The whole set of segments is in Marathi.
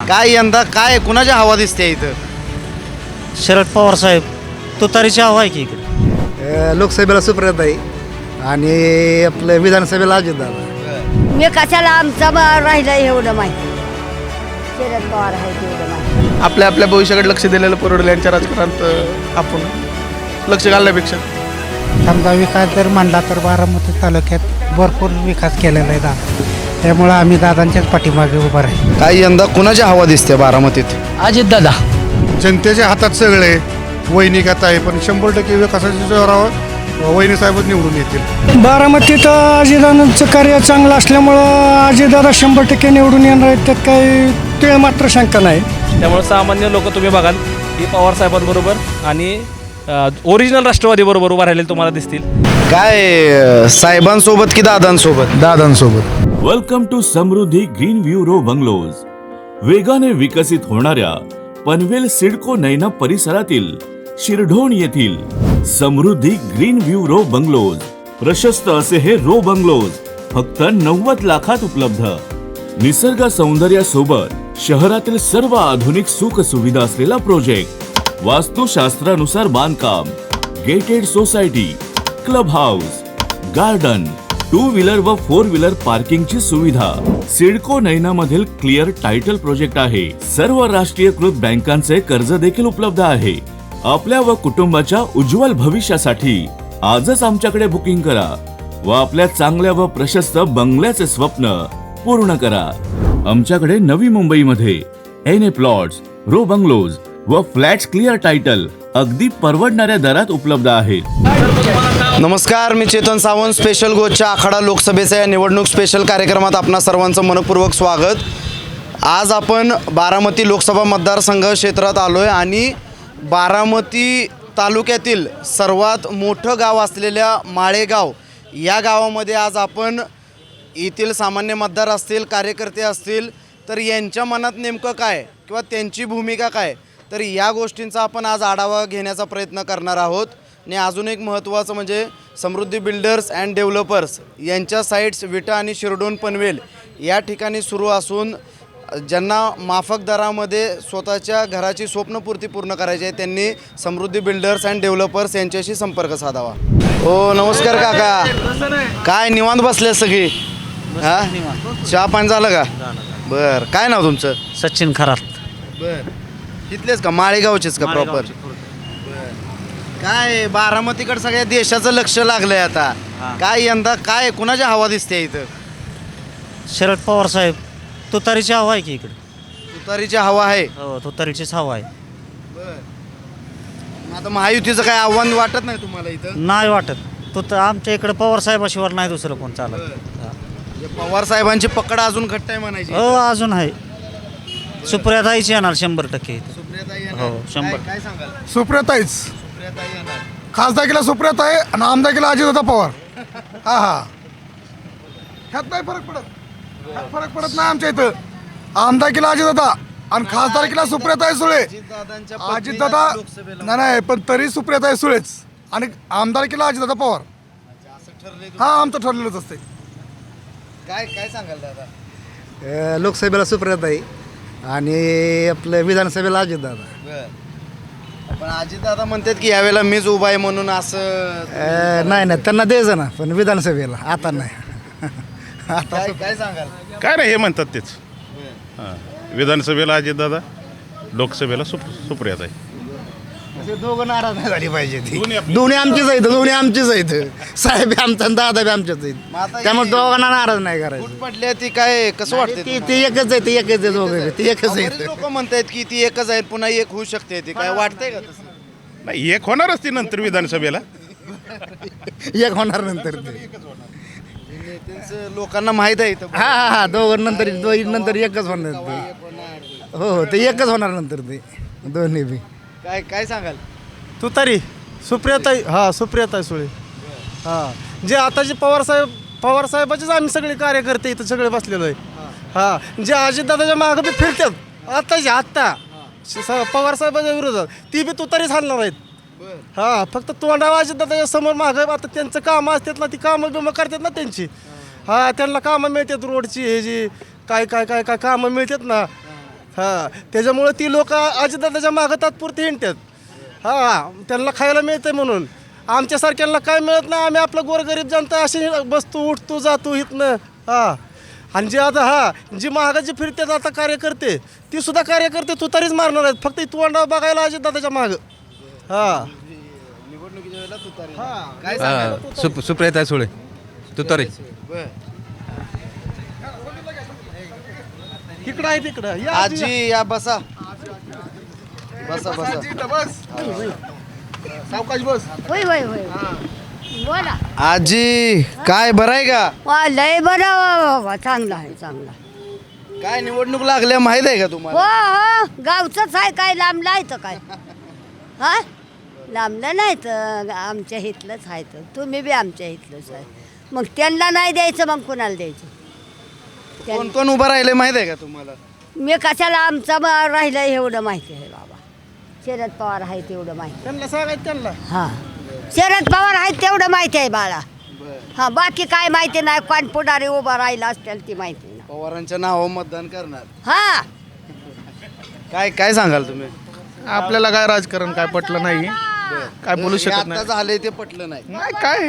काय यंदा काय कुणाच्या हवा दिसते इथं? शरद पवार साहेब तुतारीची हवा आहे की इकडे? अ, लोकसभेला सुप्रियाताई आणि आपलं विधानसभेला अजितदादा मी कशाला आमचा बा राहिलं एवढं माहिती? शरद पवार आहे तेवढं माहिती. आपल्या आपल्या भविष्याकडे लक्ष दिलेलं परवडलं यांच्या राजकारणात अं, आपण लक्ष घालण्यापेक्षा. समजा विकास जर म्हणला तर बारामती तालुक्यात भरपूर विकास केलेला आहे दादा. त्यामुळं आम्ही दादांच्याच पाठीमागे उभं राहील. काय यंदा कुणाच्या हवा दिसते बारामतीत? अजित दादा. जनतेच्या हातात सगळे. वैनिकात आहे पण शंभर टक्के विकासाच्या जोरावर वैनी साहेबच निवडून येतील. बारामतीत अजितदादांचं कार्य चांगलं असल्यामुळं अजितदादा शंभर टक्के निवडून येणार आहेत त्यात काही ते मात्र शंका नाही. त्यामुळे सामान्य लोक तुम्ही बघाल की पवार साहेबांबरोबर आणि ओरिजिनल राष्ट्रवादी बरोबर उभा राहिलेले तुम्हाला दिसतील. काय अं, साहेबांसोबत की दादांसोबत? दादांसोबत. Welcome to Samruddhi green view row bungalows वेगाने विकसित होणाऱ्या पनवेल सिडको नैना परिसरातील शिरढोण येथील Samruddhi green view row bungalows. प्रशस्त असे हे रो बंगलोज फक्त नव्वद लाखात उपलब्ध. निसर्ग सौंदर्यासोबत शहरातील सर्व आधुनिक सुख सुविधा असलेला प्रोजेक्ट वास्तुशास्त्रानुसार बांधकाम gated society club house garden two wheeler व फोर व्हीलर पार्किंगची सुविधा. सिडको नैना मधील क्लिअर टायटल प्रोजेक्ट आहे. सर्व राष्ट्रीयकृत बँकांचे कर्ज देखील उपलब्ध आहे. आपल्या व कुटुंबाच्या उज्ज्वल भविष्यासाठी आजच आमच्याकडे बुकिंग करा व आपल्या चांगल्या व प्रशस्त बंगल्याचे स्वप्न पूर्ण करा. आमच्याकडे नवी मुंबईमध्ये N A plots row bungalows व फ्लॅट्स क्लिअर टायटल अगदी परवडणाऱ्या दरात उपलब्ध आहेत. नमस्कार मी चेतन सावंत स्पेशल गोच्या आखाडा लोकसभेच्या या निवडणूक स्पेशल कार्यक्रमात आपणा सर्वांचं मनपूर्वक स्वागत. आज आपण बारामती लोकसभा मतदारसंघ क्षेत्रात आलो आहे आणि बारामती तालुक्यातील सर्वात मोठं गाव असलेल्या माळेगाव या गावामध्ये आज आपण येथील सामान्य मतदार असतील कार्यकर्ते असतील तर यांच्या मनात नेमकं काय किंवा त्यांची भूमिका काय? तर या गोष्टींचा आपण आज आढावा घेण्याचा प्रयत्न करणार आहोत. आणि अजून एक महत्त्वाचं म्हणजे समृद्धी बिल्डर्स अँड डेव्हलपर्स यांच्या साईट्स विटा आणि शिरडोन पनवेल या ठिकाणी सुरू असून ज्यांना माफक दरामध्ये स्वतःच्या घराची स्वप्नपूर्ती पूर्ण करायची आहे त्यांनी समृद्धी बिल्डर्स अँड डेव्हलपर्स यांच्याशी संपर्क साधावा. हो नमस्कार काका. काय निवांत बसले सगळी? हा? चहा पाणी झालं का? बर. काय नाव तुमचं? सचिन खरात. बर. इथलेच का? माळेगावचेच का प्रॉपर काय बारामतीकडे सगळ्या देशाचं लक्ष लागलंय आता. काय यंदा काय कुणाच्या हवा दिसते इथं? शरद पवार साहेब तुतारीची हवा आहे की इकडे? तुतारीची हवा आहे? हो तुतारीचीच हवा आहे. आता महायुतीचं काय आव्हान वाटत नाही तुम्हाला इथं? नाही वाटत. तो तर आमच्या इकडे पवार साहेबाशिवाय नाही दुसरं कोण चालत. हा. म्हणजे पवार साहेबांची पकड अजून घट्ट आहे म्हणायची. हो अजून आहे. सुप्रियाताईची येणार शंभर टक्के इथं. सुप्रियाताई येणार. हो, शंभर. काय- काय सांगाल? सुप्रियाताईच. खासदारकीला सुप्रियाताई आणि आमदारकीला अजितदादा पवार. हा हा. ह्यात नाही फरक पडत. ह्यात फरक पडत नाही आमच्या इथं. आमदारकीला अजितदादा आणि खासदारकीला सुप्रियाताई सुळे. अजितदादा लोकसभेला नाही नाही पण तरी सुप्रियाताई सुळेच. आणि आमदारकीला अजितदादा पवार. हा आमचं ठरलेलंच असते काय काय सांगाल दादा? लोकसभेला सुप्रियाताई आणि आपलं विधानसभेला अजितदादा. बर. पण अजितदादा म्हणतात की यावेळेला मीच उभा आहे म्हणून असं अ, नाही नाही त्यांना द्यायचं ना पण विधानसभेला आता नाही. आता काय काय सांगाल? काय नाही हे म्हणतात तेच. हां विधानसभेला अजितदादा लोकसभेला सुप सुप्रियाताई. असे दोघं नाराज नाही झाली पाहिजे ती. दोन्ही आमचीच आहेत दोन्ही आमचीच आहेत. साहेब आमचा आणि दादा बी आमच्याच आहेत. त्यामुळे हे- दोघांना नाराज नाही करायचं. फूट पडल्या ती काय कसं वाटते ती ती एकच आहे ती एकच आहे दोघं. ती एकच आहे. लोक म्हणतात की ती एकच आहे पुन्हा एक होऊ शकते ती. काय वाटतंय का तसं? नाही एक होणारच ती नंतर विधानसभेला. एक होणार नंतर ते. लोकांना माहीत आहे इथं. हा हा हा दोघं नंतर दोघी नंतर एकच होणार ते. हो हो ते एकच होणार नंतर ते. दोन्ही बी. काय काय सांगाल? तुतारी सुप्रियाताई हा सुप्रियाताई सुळे. हा. जे आता जे पवार साहेब पवार साहेबाचेच आम्ही सगळे कार्यकर्ते इथं सगळे बसलेलो आहे. हा. जे अजितदादाच्या मागं बी फिरतात आत्ताचे आत्ता. श- स- पवार साहेबाच्या विरोधात. ती बी तुतारीच हालणार आहेत. हा फक्त तोंडावर अजितदादाच्या समोर मागं आता त्यांचं कामं असतात ना ती कामं बिमं करतात ना त्यांची. हा त्यांना कामं मिळतात रोडची हे जी काय काय काय काय कामं मिळतात ना हां त्याच्यामुळं ती लोक अजितदादाच्या मागं तात्पुरती हिंडतात. हां त्यांना खायला मिळतं म्हणून. आमच्यासारख्यांना काय मिळत नाही आम्ही आपलं गोरगरीब जनता अशी बसतो उठतो जातो इथनं. हां. आणि जे आता हा जी महागाची फिरतात आता कार्यकर्ते ती सुद्धा कार्यकर्ते तुतारीच मारणार आहेत. फक्त तोंडा बघायला अजितदादाच्या मागं. हां. काय सांगाल सुप सुप्रियता सुळे तुतारी. इकडं आहे तिकडं. या आजी या बसा. बसा बसा. सावकाश बस. होय होय होय. बोला. आजी काय बरं आहे का? वा लय बरं वा, वा, वा. चांगलं आहे चांगलं. काय निवडणूक लागल्या माहीत आहे का हो तुम्हाला? हो गावचंच आहे काय लांबलं आहे तर काय. हा? लांबलं नाही तर आमच्या इथलंच आहे तर. तुम्ही बी आमच्या इथलंच आहे. मग त्यांना नाही द्यायचं मग कुणाला द्यायचं? कोण कोण उभं राहिले माहीत आहे का तुम्हाला? मी कशाला आमचा बा राहिलं एवढं माहिती आहे बाबा. शरद पवार आहे तेवढं माहिती. त्यांना सांगायचं त्यांना. हां. शरद पवार आहेत तेवढं माहिती आहे बाळा. हां बाकी काय माहिती नाही. कोण पुढारी उभा राहिला असतील ती माहिती नाही. पवारांच्या नावावर मतदान करणार. हां. काय काय सांगाल तुम्ही? आपल्याला काय राजकारण काय पटलं नाही? काय बोलू हे शकत आता नाही. झालंय ते पटलं नाही. नाही काय?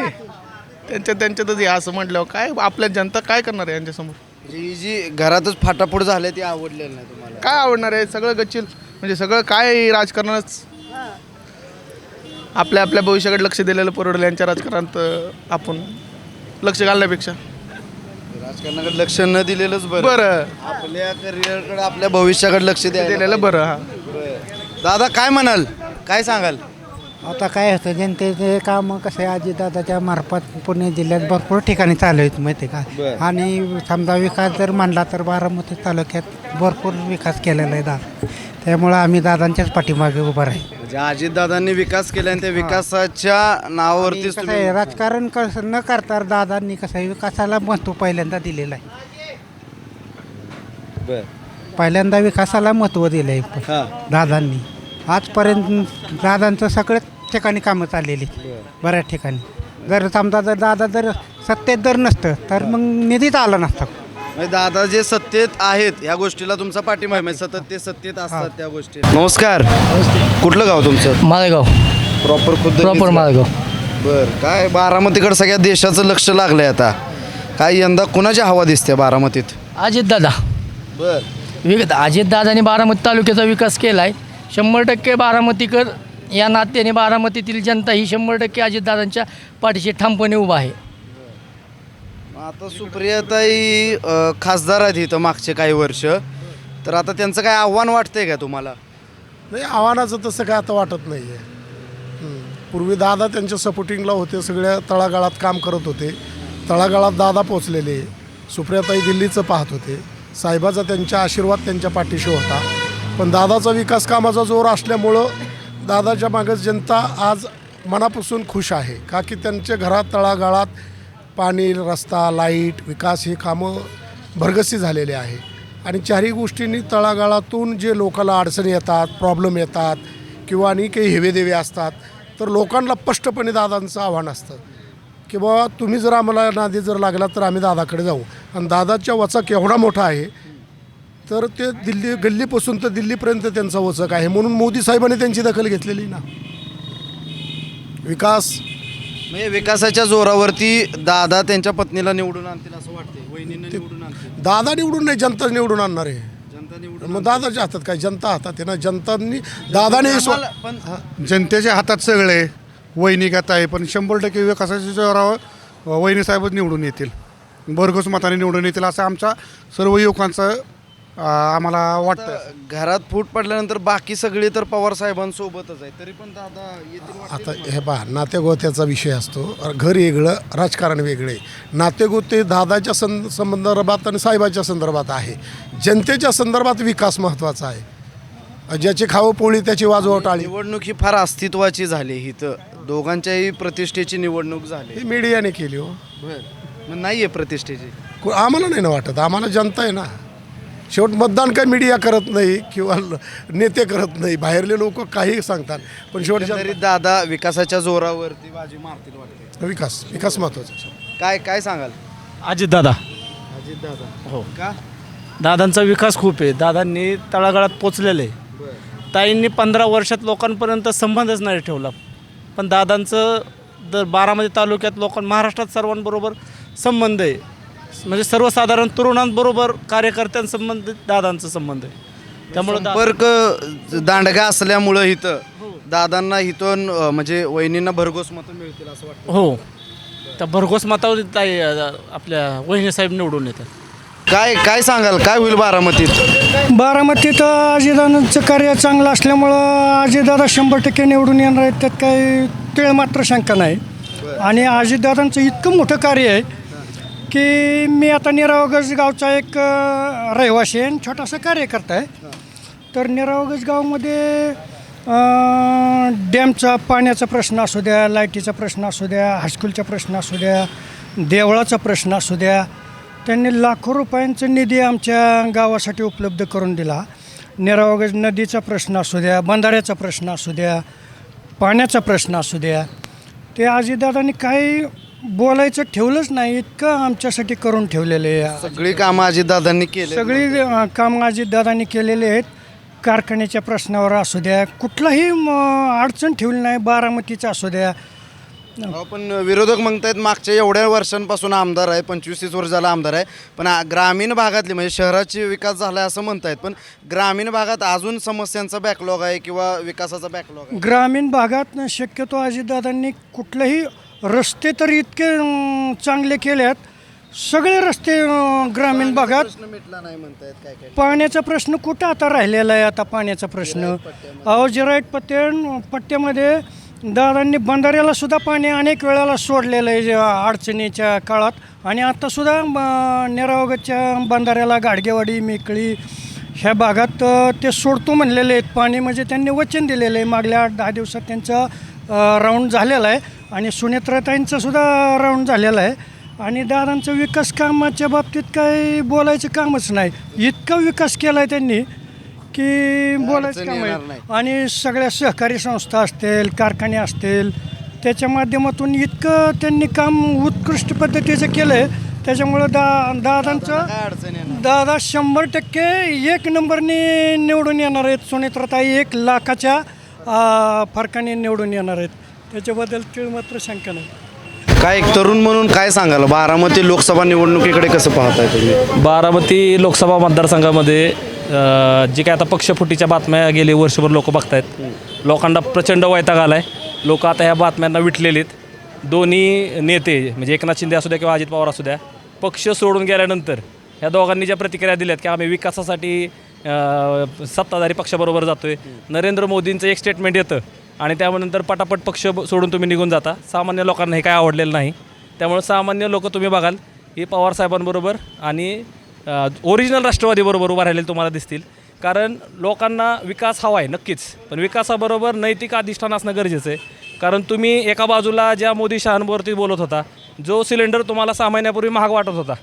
त्यांच्या त्यांच्यातच हे असं म्हटल्यावर काय? आपल्या जनता काय करणार आहे यांच्यासमोर? ही जी घरातच फाटाफूट झाले ती आवडलेलं नाही तुम्हाला. काय आवडणार आहे? सगळं गच्चील म्हणजे सगळं काय राजकारणाच आपल्या आपल्या भविष्याकडे लक्ष दिलेलं परवडलं यांच्या राजकारणात आपण. लक्ष घालण्यापेक्षा. राजकारणाकडे लक्ष न दिलेलंच बरं. बरं. आपल्या करिअरकडे आपल्या भविष्याकडे लक्ष द्यायला दिलेलं बरं हा. बरं. दादा काय म्हणाल? काय सांगाल? आता काय होतं जनतेचे काम कसं आहे? अजितदादाच्या मार्फत पुणे जिल्ह्यात भरपूर ठिकाणी चालू आहेत माहिती आहे बरं. का आणि समजा विकास जर मांडला तर बारामती तालुक्यात भरपूर विकास केलेला आहे दादा. त्यामुळं आम्ही दादांच्याच पाठीमागे उभं राहील. म्हणजे अजितदादांनी विकास केला आणि त्या विकासाच्या आणि नावावरतीच कसं तुम्ही आहे राजकारण कसं न करता दादांनी कसं आहे विकासाला महत्त्व पहिल्यांदा दिलेलं आहे. बरं. पहिल्यांदा विकासाला महत्त्व दिलं आहे हा. दादांनी. आजपर्यंत दादांचं सगळ्याच ठिकाणी कामं चाललेली बऱ्याच ठिकाणी. जर समजा जर दादा जर सत्तेत जर नसतं तर मग निधीच आला नसता. म्हणजे दादा जे सत्तेत आहेत या गोष्टीला तुमचा पाठिंबा आहे. म्हणजे सतत ते सत्तेत असतात त्या गोष्टी नमस्कार. कुठलं गाव तुमचं? मालेगाव. प्रॉपर खुद्द प्रॉपर मालेगाव. बर काय बारामतीकडे सगळ्या देशाचं लक्ष लागलंय आता. काय यंदा कुणाची हवा दिसते बारामतीत? अजितदादा. बर. विक अजितदादांनी बारामती तालुक्याचा विकास केला आहे शंभर टक्के बारामतीकर या नात्याने बारामतीतील जनता ही शंभर टक्के अजितदादांच्या पाठीशी ठामपणे उभा आहे. आता सुप्रियाताई अ, खासदार आहेत इथं मागचे काही वर्ष. तर आता त्यांचं काय आव्हान वाटतंय का तुम्हाला? नाही आव्हानाचं तसं काय आता वाटत नाही आहे पूर्वी दादा त्यांच्या सपोर्टिंगला होते सगळ्या तळागाळात काम करत होते. तळागाळात दादा पोचलेले सुप्रियाताई दिल्लीचं पाहत होते. साहेबाचा त्यांचा आशीर्वाद त्यांच्या पाठीशी होता. पण दादाचा विकास कामाचा जोर असल्यामुळं दादाच्या मागं जनता आज मनापासून खुश आहे. का की त्यांच्या घरात तळागाळात पाणी रस्ता लाइट विकास हे कामं भरगसी झालेले आहे. आणि चारही गोष्टींनी तळागाळातून जे लोकांना अडचणी येतात प्रॉब्लेम येतात किंवा आणि काही हेवेदेवे असतात तर लोकांना स्पष्टपणे दादांचं आव्हान असतं. की बाबा तुम्ही जर आम्हाला नादी जर लागला तर आम्ही दादाकडे जाऊ. आणि दादाच्या वचक एवढा मोठा आहे तर ते दिल्ली गल्लीपासून तर दिल्लीपर्यंत त्यांचा वचक आहे. म्हणून मोदी साहेबांनी त्यांची दखल घेतलेली ना. विकास. म्हणजे विकासाच्या जोरावरती दादा त्यांच्या पत्नीला निवडून आणतील असं वहिनींना निवडून आणतील. दादा निवडून नाही जनता निवडून आणणार आहे. जनता निवडून मग दादाच्या हातात काय? जनता हातात आहे ना. जनतांनी दादाने स्व- आम्हाला- पण जनतेच्या हातात सगळे. वैनिकात आहे पण शंभर टक्के विकासाच्या जोरावर वहिनी साहेबच निवडून येतील. भरघोस मताने निवडून येतील असं आमचा सर्व युवकांचं अं, आम्हाला वाटतं घरात फूट पडल्यानंतर बाकी सगळी तर पवार साहेबांसोबतच आहे तरी पण दादा. आता हे पहा नातेगोत्याचा विषय असतो. घर वेगळं राजकारण वेगळे. नातेगोते दादाच्या सं संदर्भात आणि साहेबाच्या संदर्भात आहे. जनतेच्या संदर्भात विकास महत्त्वाचा आहे. ज्याची खावं पोळी त्याची वाजवा टाळी. निवडणूक ही फार अस्तित्वाची झाली इथं दोघांच्याही प्रतिष्ठेची निवडणूक झाली. ही मीडियाने केली हो. मग नाहीये प्रतिष्ठेची. को- आम्हाला नाही ना वाटत. आम्हाला जनता आहे ना. शेवट मतदान काय मीडिया करत नाही किंवा नेते करत नाही. बाहेरले लोक काही सांगतात. पण शेवट दादा विकासाच्या जोरावरती बाजी मारतील वाटते. विकास विकास महत्त्वाचा आहे. काय काय सांगाल? अजितदादा अजित दादा. हो. का? दादांचा विकास खूप आहे. दादांनी तळागाळात पोचलेलं आहे. ताईंनी पंधरा वर्षात लोकांपर्यंत संबंधच नाही ठेवला. पण दादांचं दर बारामती तालुक्यात लोकां महाराष्ट्रात सर्वांबरोबर संबंध आहे. म्हणजे सर्वसाधारण तरुणांबरोबर कार्यकर्त्यांसंबंधित दादांचा संबंध आहे. त्यामुळं दा- संपर्क दांडगा असल्यामुळं इथं दादांना इथून अं, म्हणजे वहिनींना भरघोस मतं मिळतील असं वाटतं. हो. त्या भरघोस मतावर ताई अ, आपल्या वहिनी साहेब निवडून येतात. काय काय सांगाल? काय होईल बारामतीत? बारामतीत अजितदादांचं कार्य चांगलं असल्यामुळं अजितदादा शंभर टक्के निवडून येणार आहेत. त्यात काही तिळ मात्र शंका नाही. आणि अजितदादांचं इतकं मोठं कार्य आहे की मी आता निरावगज गावचा एक अ, रहिवासी आहे आणि छोटासा कार्यकर्ता आहे. तर निरावगज गावामध्ये अ, डॅमचा पाण्याचा प्रश्न असू द्या लाईटीचा प्रश्न असू द्या हायस्कूलचा प्रश्न असू द्या देवळाचा प्रश्न असू द्या त्यांनी लाखो रुपयांचा निधी आमच्या गावासाठी उपलब्ध करून दिला. निरावगज नदीचा प्रश्न असू द्या बंधाऱ्याचा प्रश्न असू द्या पाण्याचा प्रश्न असू द्या. ते अजितदादांनी काही बोलायचं ठेवलंच नाही इतकं आमच्यासाठी करून ठेवलेलं आहे. सगळी कामं अजितदादांनी केली सगळी अ, कामं अजितदादांनी केलेले आहेत. कारखान्याच्या प्रश्नावर असू द्या कुठलाही म, अडचण ठेवली नाही बारामतीचा असू द्या. अहो, पण विरोधक म्हणतायत मागच्या एवढ्या वर्षांपासून आमदार आहे पंचवीस तीस वर्ष झाला आमदार आहे. पण आ- ग्रामीण भागातली म्हणजे शहराची विकास झाला आहे असं म्हणतायत पण ग्रामीण भागात अजून समस्यांचा बॅकलॉग आहे किंवा विकासाचा बॅकलॉग आहे? ग्रामीण भागात शक्यतो अजितदादांनी कुठलेही रस्ते तर इतके अं, चांगले केल्यात. सगळे रस्ते अं, ग्रामीण भागात. प्रश्न मिटला नाही म्हणतायत काय काय? पाण्याचा प्रश्न कुठं आता राहिलेला आहे आता पाण्याचा प्रश्न? अहो जिराईट पट्ट्या पट्ट्यामध्ये दादांनी बंधाऱ्याला सुद्धा पाणी अनेक वेळेला सोडलेलं आहे जेव्हा अडचणीच्या काळात. आणि आत्तासुद्धा निरावगतच्या बंधाऱ्याला गाडगेवाडी मेकळी ह्या भागात अ, ते सोडतो म्हणलेले आहेत. पाणी म्हणजे त्यांनी वचन दिलेलं आहे. मागल्या आठ दहा दिवसात त्यांचा राऊंड झालेला आहे. आणि सुनेत्राताईंचा सुद्धा राऊंड झालेला आहे. आणि दादांचं विकास कामाच्या बाबतीत काही बोलायचं कामच नाही. इतका विकास केला आहे त्यांनी की बोलायचं काम आहे नाही. आणि सगळ्या सहकारी संस्था असतील कारखाने असतील त्याच्या माध्यमातून इतकं त्यांनी काम उत्कृष्ट पद्धतीचं केलं आहे त्याच्यामुळं दा दादांचं दादा शंभर टक्के एक नंबरने निवडून येणार आहेत. सुनेत्रताई एक लाखाच्या फरकाने निवडून येणार आहेत. त्याच्याबद्दल तिळ मात्र शंका नाही. काय एक तरुण म्हणून काय सांगाल? बारामती लोकसभा निवडणुकीकडे कसं पाहताय तुम्ही? बारामती लोकसभा मतदारसंघामध्ये अ, जी काय आता पक्षफुटीच्या बातम्या गेले वर्षभर लोक बघतायत. लोकांना प्रचंड वैताग आला आहे लोक आता ह्या बातम्यांना विटलेले आहेत दोन्ही नेते म्हणजे एकनाथ शिंदे असू द्या किंवा अजित पवार असू द्या पक्ष सोडून गेल्यानंतर ह्या दोघांनी ज्या प्रतिक्रिया दिल्यात की आम्ही विकासासाठी अ, सत्ताधारी पक्षाबरोबर जातो आहे नरेंद्र मोदींचं एक स्टेटमेंट येतं. आणि त्यानंतर पटापट पक्ष सोडून तुम्ही निघून जाता. सामान्य लोकांना हे काय आवडलेलं नाही. त्यामुळे सामान्य लोक तुम्ही बघाल ही पवार साहेबांबरोबर आणि ओरिजिनल राष्ट्रवादीबरोबर उभा राहिलेले तुम्हाला दिसतील. कारण लोकांना विकास हवा आहे नक्कीच. पण विकासाबरोबर नैतिक अधिष्ठान असणं गरजेचं आहे. कारण तुम्ही एका बाजूला ज्या मोदी शहांवरती बोलत होता जो सिलेंडर तुम्हाला सहा महिन्यापूर्वी महाग वाटत होता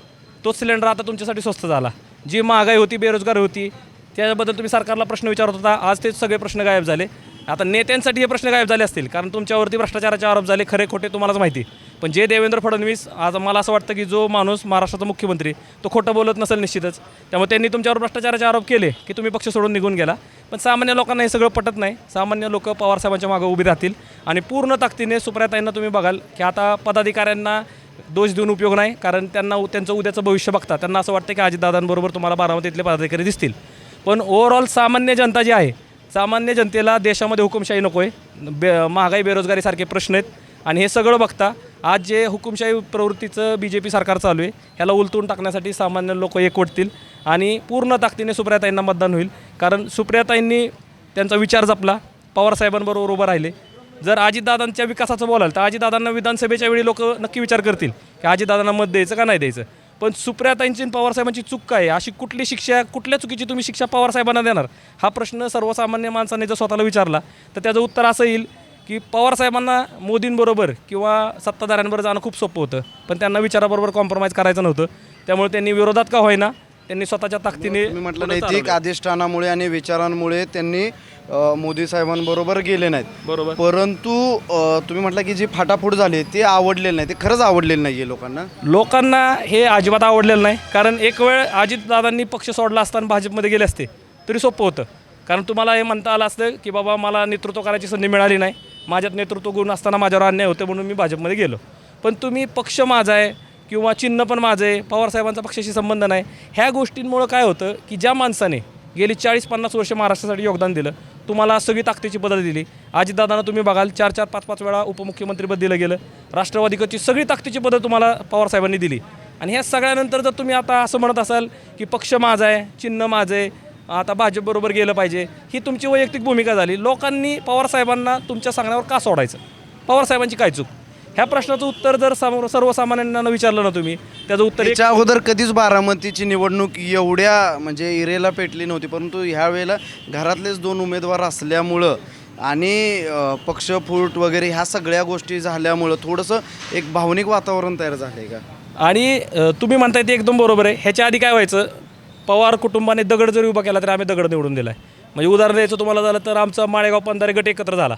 तोच सिलेंडर आता तुमच्यासाठी स्वस्त झाला. जी महागाई होती बेरोजगारी होती त्याबद्दल तुम्ही सरकारला प्रश्न विचारत होता. आज ते सगळे प्रश्न गायब झाले. आता नेत्यांसाठी हे प्रश्न गायब झाले असतील. कारण तुमच्यावरती भ्रष्टाचाराचे आरोप झाले. खरे खोटे तुम्हालाच माहिती. पण जे देवेंद्र फडणवीस आज मला असं वाटतं की जो माणूस महाराष्ट्राचा मुख्यमंत्री तो खोटं बोलत नसेल निश्चितच. त्यामुळे त्यांनी तुमच्यावर भ्रष्टाचाराचे आरोप केले की तुम्ही पक्ष सोडून निघून गेला. पण सामान्य लोकांना हे सगळं पटत नाही. सामान्य लोक पवारसाहेबांच्या मागे उभी राहतील. आणि पूर्ण ताकदीने सुप्रियाताईंना तुम्ही बघाल की आता पदाधिकाऱ्यांना दोष देऊन उपयोग नाही. कारण त्यांना उ- त्यांचं उद्याचं भविष्य बघता. त्यांना असं वाटतं की अजितदादांबरोबर तुम्हाला बारामतीतले पदाधिकारी दिसतील. पण ओव्हरऑल सामान्य जनता जी आहे सामान्य जनतेला देशामध्ये हुकुमशाही नको आहे बे महागाई बेरोजगारीसारखे प्रश्न आहेत. आणि हे सगळं बघता आज जे हुकुमशाही प्रवृत्तीचं बी जे पी सरकार चालू आहे ह्याला उलटून टाकण्यासाठी सामान्य लोक एकवटतील आणि पूर्ण ताकदीने सुप्रियाताईंना मतदान होईल. कारण सुप्रियाताईंनी त्यांचा विचार जपला पवारसाहेबांबरोबर उभं राहिले. जर अजितदादांच्या विकासाचं बोलाल तर अजितदादांना विधानसभेच्या वेळी लोक नक्की विचार करतील की अजितदादांना मत द्यायचं का नाही द्यायचं? पण सुप्रियाताईंची पवारसाहेबांची चूक काय अशी कुठली शिक्षा कुठल्या चुकीची तुम्ही शिक्षा पवारसाहेबांना देणार? हा प्रश्न सर्वसामान्य माणसाने जर स्वतःला विचारला तर त्याचं उत्तर असं येईल की पवारसाहेबांना मोदींबरोबर किंवा सत्ताधाऱ्यांबरोबर जाणं खूप सोपं होतं. पण त्यांना विचाराबरोबर कॉम्प्रोमाइज करायचं नव्हतं. त्यामुळे त्यांनी विरोधात का होईना त्यांनी स्वतःच्या ताकदीने म्हटलं नैतिक. अधिष्ठानामुळे आणि विचारांमुळे त्यांनी अ, मोदी साहेबांबरोबर गेले नाहीत. बरोबर. परंतु अ, तुम्ही म्हटलं की जी फाटाफूट झाली ते आवडलेलं नाही. ते खरंच आवडलेलं नाही आहे लोकांना. लोकांना हे अजिबात आवडलेलं नाही. कारण एक वेळ अजितदादांनी पक्ष सोडला असताना भाजपमध्ये गेले असते तरी सोपं होतं. कारण तुम्हाला हे म्हणता आलं असतं की बाबा मला नेतृत्व करायची संधी मिळाली नाही. माझ्यात नेतृत्व गुण असताना माझ्यावर अन्याय होते म्हणून मी भाजपमध्ये गेलो. पण तुम्ही पक्ष माझा आहे किंवा चिन्ह पण माझं आहे पवारसाहेबांचा पक्षाशी संबंध नाही ह्या गोष्टींमुळं काय होतं की ज्या माणसाने गेली चाळीस पन्नास वर्ष महाराष्ट्रासाठी योगदान दिलं. तुम्हाला सगळी ताकदीची पदं दिली. अजितदादांना तुम्ही बघाल चार चार पाच पाच वेळा उपमुख्यमंत्रीपद दिलं गेलं. राष्ट्रवादीकडची सगळी ताकदीची पदं तुम्हाला पवारसाहेबांनी दिली. आणि ह्या सगळ्यानंतर जर तुम्ही आता असं म्हणत असाल की पक्ष माझा आहे चिन्ह माझं आहे आता भाजपबरोबर गेलं पाहिजे ही तुमची वैयक्तिक भूमिका झाली. लोकांनी पवारसाहेबांना तुमच्या सांगण्यावर का सोडायचं? पवारसाहेबांची काय चूक? ह्या प्रश्नाचं उत्तर जर साम सर्वसामान्यांना विचारलं ना तुम्ही त्याचं उत्तर एक- त्याच्या अगोदर कधीच बारामतीची निवडणूक एवढ्या म्हणजे इरेला पेटली नव्हती परंतु ह्या वेळेला घरातलेच दोन उमेदवार असल्यामुळं आणि अ, पक्ष फूट वगैरे ह्या सगळ्या गोष्टी झाल्यामुळं थोडंसं एक भावनिक वातावरण तयार झालं आहे का? आणि अ, तुम्ही म्हणताय ते एकदम बरोबर आहे. ह्याच्या आधी काय व्हायचं पवार कुटुंबाने दगड जरी उभा केला तरी आम्ही दगड निवडून दिला आहे म्हणजे उदाहरण द्यायचं तुम्हाला झालं तर आमचा माळेगाव पंधारे गट एकत्र झाला.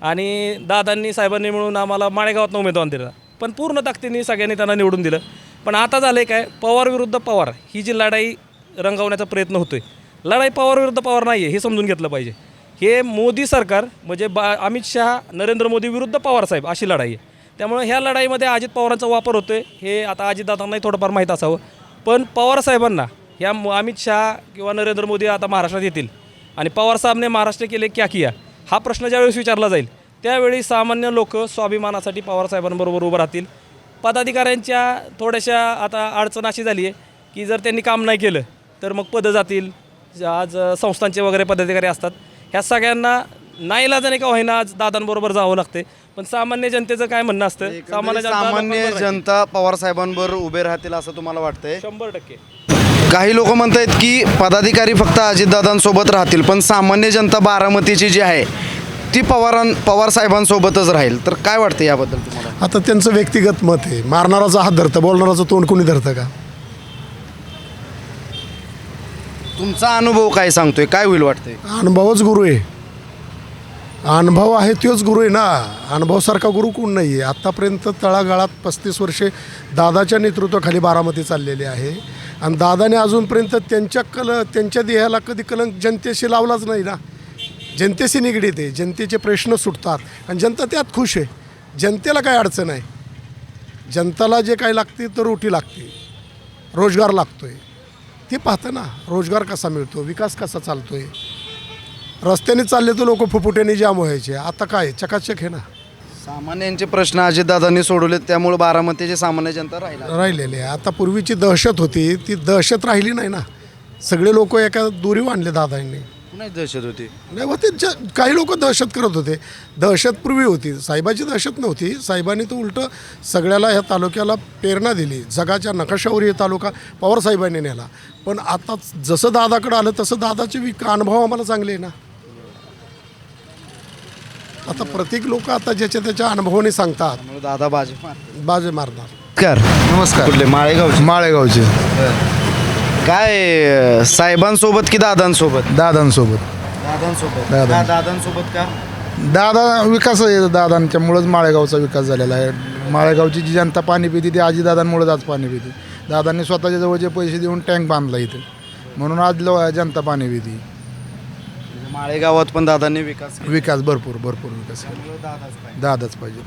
आणि दादांनी साहेबांनी मिळून आम्हाला माळेगावातनं उमेदवार दिला. पण पूर्ण ताकदीने सगळ्यांनी त्यांना निवडून दिलं. पण आता झालं आहे काय पवार विरुद्ध पवार ही जी लढाई रंगवण्याचा प्रयत्न होतो आहे लढाई पवार विरुद्ध पवार नाही आहे हे समजून घेतलं पाहिजे. हे मोदी सरकार म्हणजे बा अमित शहा नरेंद्र मोदी विरुद्ध पवारसाहेब अशी लढाई आहे. त्यामुळे ह्या लढाईमध्ये अजित पवारांचा वापर होतो आहे हे आता अजितदादांनाही थोडंफार माहीत असावं. पण पवारसाहेबांना ह्या अमित शहा किंवा नरेंद्र मोदी आता महाराष्ट्रात येतील. आणि पवारसाहेबने महाराष्ट्र केले क्या किया? हा प्रश्न ज्यावेळेस विचारला जाईल त्यावेळी सामान्य लोक स्वाभिमानासाठी पवारसाहेबांबरोबर उभं राहतील. पदाधिकाऱ्यांच्या थोड्याशा आता अडचण अशी झाली आहे की जर त्यांनी काम नाही केलं तर मग पदं जातील. आज संस्थांचे वगैरे पदाधिकारी असतात. ह्या सगळ्यांना नाईलाजाने का होईना आज दादांबरोबर जावं लागते पण सामान्य जनतेचं काय म्हणणं असतं? सामान्य सामान्य. जनता पवार साहेबांबरोबर उभे राहतील असं तुम्हाला वाटतंय? शंभर टक्के. काही लोक म्हणत आहेत की पदाधिकारी फक्त अजितदादांसोबत राहतील पण सामान्य जनता बारामतीची जी आहे ती पवारां पवार साहेबांसोबतच राहील. तर काय वाटतं याबद्दल तुम्हाला? आता त्यांचं व्यक्तिगत मत आहे. मारणाराचा हात धरतं बोलणाराचं तोंड कोणी धरतं का? तुमचा अनुभव काय सांगतोय? काय होईल वाटतंय? अनुभवच गुरु आहे. अनुभव आहे तोच गुरु आहे ना. अनुभवसारखा गुरु कोण नाही आहे आत्तापर्यंत तळागाळात पस्तीस वर्षे दादाच्या नेतृत्वाखाली बारामती चाललेली आहे. आणि दादाने अजूनपर्यंत त्यांच्या कल त्यांच्या देहाला कधी कलंक जनतेशी लावलाच नाही ना. जनतेशी निगडीत आहे. जनतेचे प्रश्न सुटतात. आणि जनता त्यात खुश आहे. जनतेला काय अडचण आहे? जनताला जे काय लागते तर रोटी लागते. रोजगार लागतो आहे ते पाहतं ना रोजगार कसा मिळतो? विकास कसा चालतो आहे रस्त्याने चालले तर लोक फुफुट्याने जाम व्हायचे. आता काय? चकाचक आहे ना. सामान्यांचे प्रश्न अजितदादांनी सोडवलेत त्यामुळे बारामतीची सामान्य जनता राहील. राहिलेले आहे. आता पूर्वीची दहशत होती ती दहशत राहिली नाही ना. सगळे लोक एका दोरी आणले दादांनी. कुणाची दहशत होती? नाही होते ज- काही लोक दहशत करत होते. दहशत पूर्वी होती. साहेबाची दहशत नव्हती. साहेबांनी तर उलटं सगळ्याला ह्या तालुक्याला प्रेरणा दिली. जगाच्या नकाशावर हे तालुका पवारसाहेबांनी नेला. पण आता जसं दादाकडं आलं तसं दादाचे विक अनुभव आम्हाला चांगले आहे ना. आता प्रत्येक लोक आता ज्याच्या त्याच्या अनुभवाने सांगतात. दादा भाजप बाजे मारणार. नमस्कार नमस्कार. कुठले? माळेगावचे. माळेगावचे. काय अं, साहेबांसोबत की दादांसोबत? दादांसोबत. दादांसोबत. दादा. का दादांसोबत का? दादा विकास आहे दादांच्यामुळंच माळेगावचा विकास झालेला आहे. माळेगावची जी जनता पाणी पिते ती आजी दादांमुळेच आज पाणी पिते. दादांनी स्वतःच्या जवळचे पैसे देऊन टँक बांधला इथे. म्हणून आज लो जनता पाणी पिते. माळेगावात पण दादांनी विकास केला. विकास भरपूर भरपूर विकास केला दादाच पाहिजे. दादाच पाहिजे